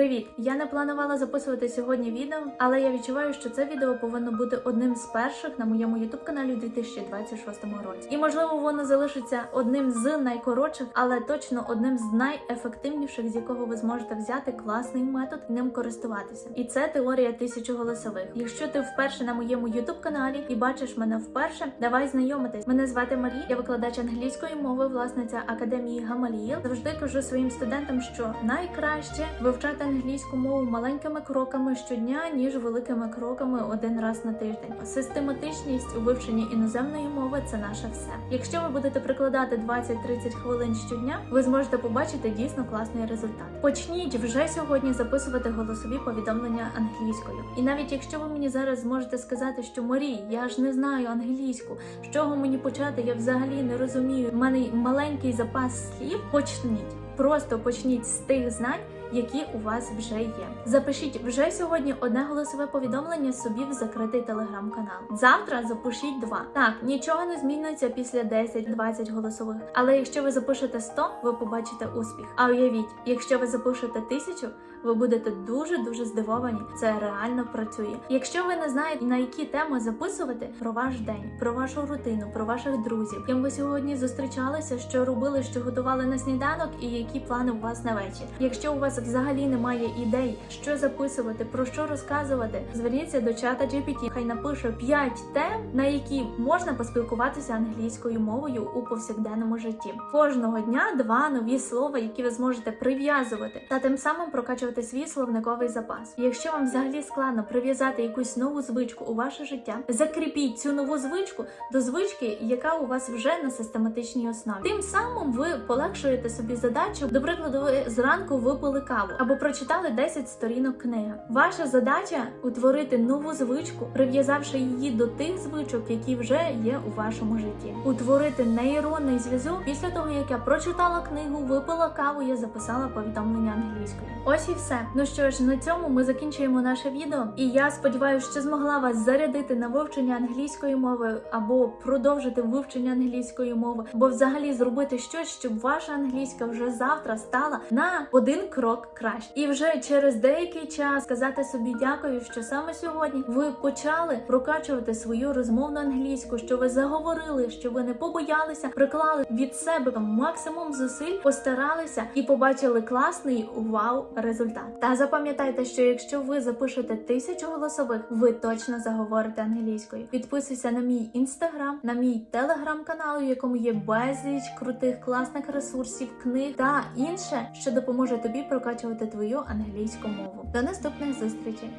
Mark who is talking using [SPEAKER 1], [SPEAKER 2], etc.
[SPEAKER 1] Привіт! Я не планувала записувати сьогодні відео, але я відчуваю, що це відео повинно бути одним з перших на моєму youtube каналі у 2026 році. І можливо воно залишиться одним з найкоротших, але точно одним з найефективніших, з якого ви зможете взяти класний метод ним користуватися. І це теорія тисячі голосових. Якщо ти вперше на моєму youtube каналі і бачиш мене вперше, давай знайомитись. Мене звати Марі, я викладач англійської мови, власниця академії Гамаліїл. Завжди кажу своїм студентам, що найкраще вивчати англійську мову маленькими кроками щодня, ніж великими кроками один раз на тиждень. Систематичність у вивченні іноземної мови це наше все. Якщо ви будете прикладати 20-30 хвилин щодня, ви зможете побачити дійсно класний результат. Почніть вже сьогодні записувати голосові повідомлення англійською. І навіть якщо ви мені зараз зможете сказати, що Марі, я ж не знаю англійську, з чого мені почати, я взагалі не розумію. У мене маленький запас слів. Почніть. Просто почніть з тих знань, які у вас вже є. Запишіть вже сьогодні одне голосове повідомлення собі в закритий телеграм-канал. Завтра запишіть два. Так, нічого не зміниться після 10-20 голосових. Але якщо ви запишете 100, ви побачите успіх. А уявіть, якщо ви запишете тисячу, ви будете дуже дуже здивовані. Це реально працює. Якщо ви не знаєте на які теми записувати про ваш день, про вашу рутину, про ваших друзів, ким ви сьогодні зустрічалися, що робили, що готували на сніданок, і які плани у вас на вечір. Якщо у вас взагалі немає ідей, що записувати, про що розказувати, зверніться до чата GPT. Хай напише 5 тем, на які можна поспілкуватися англійською мовою у повсякденному житті. Кожного дня два нові слова, які ви зможете прив'язувати, та тим самим прокачувати свій словниковий запас. Якщо вам взагалі складно прив'язати якусь нову звичку у ваше життя, закріпіть цю нову звичку до звички, яка у вас вже на систематичній основі. Тим самим ви полегшуєте собі задачу. До прикладу, ви зранку випили каву або прочитали 10 сторінок книги. Ваша задача утворити нову звичку, прив'язавши її до тих звичок, які вже є у вашому житті. Утворити нейронний зв'язок після того, як я прочитала книгу, випила каву, я записала повідомлення англійською. Ось і все. Ну що ж, на цьому ми закінчуємо наше відео. І я сподіваюся, що змогла вас зарядити на вивчення англійської мови або продовжити вивчення англійської мови, або взагалі зробити щось, щоб ваша англійська вже завтра стала на один крок краще. І вже через деякий час сказати собі дякую, що саме сьогодні ви почали прокачувати свою розмовну англійську, що ви заговорили, що ви не побоялися, приклали від себе максимум зусиль, постаралися і побачили класний вау результат. Та запам'ятайте, що якщо ви запишете тисячу голосових, ви точно заговорите англійською. Підписуйся на мій інстаграм, на мій телеграм-канал, у якому є безліч крутих класних ресурсів, книг та інше, що допоможе тобі прокачувати твою англійську мову. До наступних зустрічей!